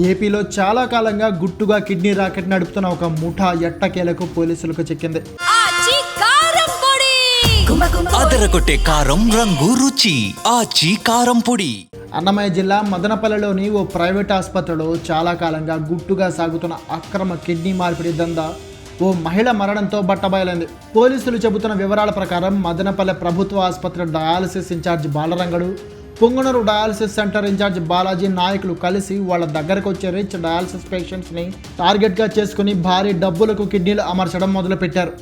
ఏపీలో చాలా కాలంగా గుట్టుగా కిడ్నీ రాకెట్ నడుపుతున్న ఒక ముఠా ఎట్టకేలకు పోలీసులకు చిక్కింది. అదరగొట్టే కారం రంగు రుచి. ఆచి కారం పొడి. అన్నమయ్య జిల్లా మదనపల్లిలోని ఓ ప్రైవేట్ ఆసుపత్రిలో చాలా కాలంగా గుట్టుగా సాగుతున్న అక్రమ కిడ్నీ మార్పిడి దందా ఓ మహిళ మరణంతో బట్టబయలైంది. పోలీసులు చెబుతున్న వివరాల ప్రకారం మదనపల్లె ప్రభుత్వ ఆసుపత్రి dialysis incharge Balarangadu Pongunuru dialysis centre incharge Balaji నాయకులు కలిసి వాళ్ళ దగ్గరకు వచ్చే రిచ్ డయాలసిస్ పేషెంట్స్ని టార్గెట్గా చేసుకుని భారీ డబ్బులకు కిడ్నీలు అమర్చడం మొదలుపెట్టారు.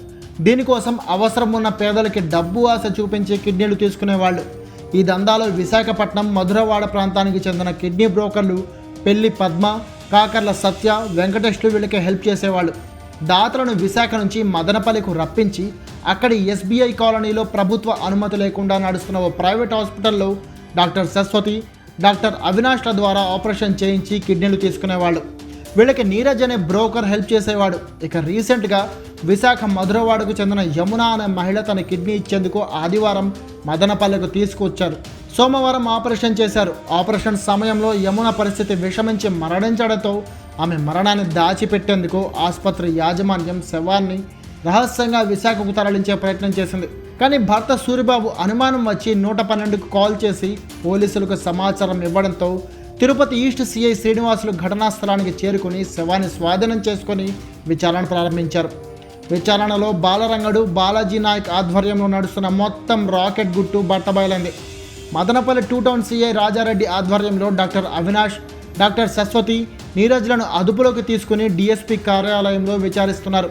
దీనికోసం అవసరం ఉన్న పేదలకి డబ్బు ఆశ చూపించి కిడ్నీలు తీసుకునేవాళ్ళు. ఈ దందాలో విశాఖపట్నం మధురవాడ ప్రాంతానికి చెందిన కిడ్నీ బ్రోకర్లు పెళ్ళి పద్మ కాకర్ల సత్య వెంకటేష్లు వీళ్ళకి హెల్ప్ చేసేవాళ్ళు. దాతలను విశాఖ నుంచి మదనపల్లికు రప్పించి అక్కడి ఎస్బీఐ కాలనీలో ప్రభుత్వ అనుమతి లేకుండా నడుస్తున్న ఓ ప్రైవేట్ హాస్పిటల్లో డాక్టర్ సరస్వతి డాక్టర్ అవినాష్ల ద్వారా ఆపరేషన్ చేయించి కిడ్నీలు తీసుకునేవాళ్ళు. వీళ్ళకి నీరజ్ అనే బ్రోకర్ హెల్ప్ చేసేవాడు. ఇక రీసెంట్గా విశాఖ మధురవాడకు చెందిన యమున అనే మహిళ తన కిడ్నీ ఇచ్చేందుకు ఆదివారం మదనపల్లెకు తీసుకొచ్చారు సోమవారం ఆపరేషన్ చేశారు. ఆపరేషన్ సమయంలో యమున పరిస్థితి విషమించి మరణించడంతో ఆమె మరణాన్ని దాచిపెట్టేందుకు ఆసుపత్రి యాజమాన్యం శవాన్ని రహస్యంగా విశాఖకు తరలించే ప్రయత్నం చేసింది. కానీ భర్త సూరిబాబు అనుమానం వచ్చి నూట పన్నెండుకు కాల్ చేసి పోలీసులకు సమాచారం ఇవ్వడంతో తిరుపతి ఈస్ట్ సిఐ శ్రీనివాసులు ఘటనా స్థలానికి చేరుకుని శవాన్ని స్వాధీనం చేసుకొని విచారణ ప్రారంభించారు. విచారణలో బాలరంగడు బాలాజీ నాయక్ ఆధ్వర్యంలో నడుస్తున్న మొత్తం రాకెట్ గుట్టు బట్టబయలైంది. Madanapalli two town CI Rajareddy ఆధ్వర్యంలో డాక్టర్ అవినాష్ డాక్టర్ సరస్వతి నీరజ్లను అదుపులోకి తీసుకుని డీఎస్పీ కార్యాలయంలో విచారిస్తున్నారు.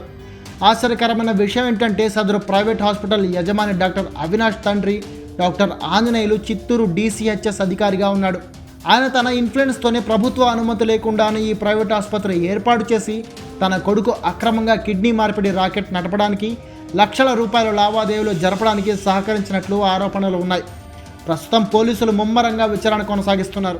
ఆశ్చర్యకరమైన విషయం ఏంటంటే సదరు ప్రైవేట్ హాస్పిటల్ యజమాని డాక్టర్ అవినాష్ తండ్రి డాక్టర్ ఆంజనేయులు చిత్తూరు డిసిహెచ్ఎస్ అధికారిగా ఉన్నాడు. ఆయన తన ఇన్ఫ్లుయెన్స్తోనే ప్రభుత్వ అనుమతి లేకుండానే ఈ ప్రైవేట్ ఆసుపత్రి ఏర్పాటు చేసి తన కొడుకు అక్రమంగా కిడ్నీ మార్పిడి రాకెట్ నడపడానికి లక్షల రూపాయల లావాదేవీలు జరపడానికి సహకరించినట్లు ఆరోపణలు ఉన్నాయి. ప్రస్తుతం పోలీసులు ముమ్మరంగా విచారణ కొనసాగిస్తున్నారు.